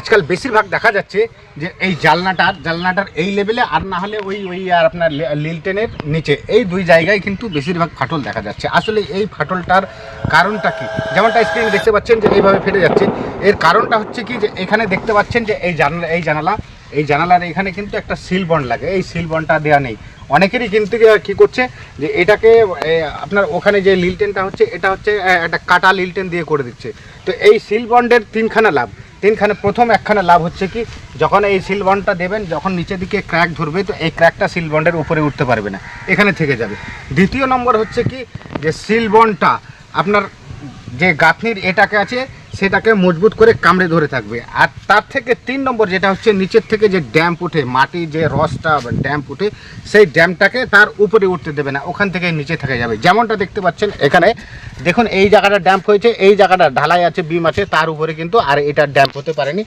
আজকাল বেশিরভাগ দেখা যাচ্ছে যে এই জালনাটার জালনাটার এই লেভেলে আর না হলে ওই ওই আর আপনার লিলটেনের নিচে। এই দুই জায়গায় কিন্তু বেশিরভাগ ফাটল দেখা যাচ্ছে। আসলে এই ফাটলটার কারণটা কি? যেমনটা স্ক্রিনে দেখতে পাচ্ছেন যে এইভাবে ফেটে যাচ্ছে। এর কারণটা হচ্ছে কি যে এখানে দেখতে পাচ্ছেন যে এই জানালা এই জানালা, এই জানালার এখানে কিন্তু একটা সিল বন্ড লাগে। এই সিল বন্ডটা দেওয়া নেই। অনেকেরই কিন্তু কি করছে যে এটাকে আপনার ওখানে যে লিলটেনটা হচ্ছে, এটা হচ্ছে একটা কাটা লিলটেন দিয়ে করে দিচ্ছে। তো এই সিল বন্ডের তিনখানা লাভ। তিনখানে প্রথম, একখানে লাভ হচ্ছে কি, যখন এই সিল বন্ডটা দেবেন, যখন নিচের দিকে ক্র্যাক ধরবে, তো এই ক্র্যাকটা সিল বন্ডের উপরে উঠতে পারবে না, এখানে থেকে যাবে। দ্বিতীয় নম্বর হচ্ছে কি, যে সিল বন্ডটা আপনার যে গাঁথনির এটাকে আছে সেটাকে মজবুত করে কামড়ে ধরে থাকবে। আর তার থেকে তিন নম্বর যেটা হচ্ছে নিচের থেকে যে ড্যাম্প উঠে মাটি যে রসটা ড্যাম্প উঠে সেই ড্যাম্পটাকে তার উপরে উঠতে দেবে না, ওখান থেকে নিচে থেকে যাবে। যেমনটা দেখতে পাচ্ছেন এখানে, দেখুন এই জায়গাটা ড্যাম্প হয়েছে, এই জায়গাটা ঢালাই আছে, বিম আছে, তার উপরে কিন্তু আর এটা ড্যাম্প হতে পারেনি।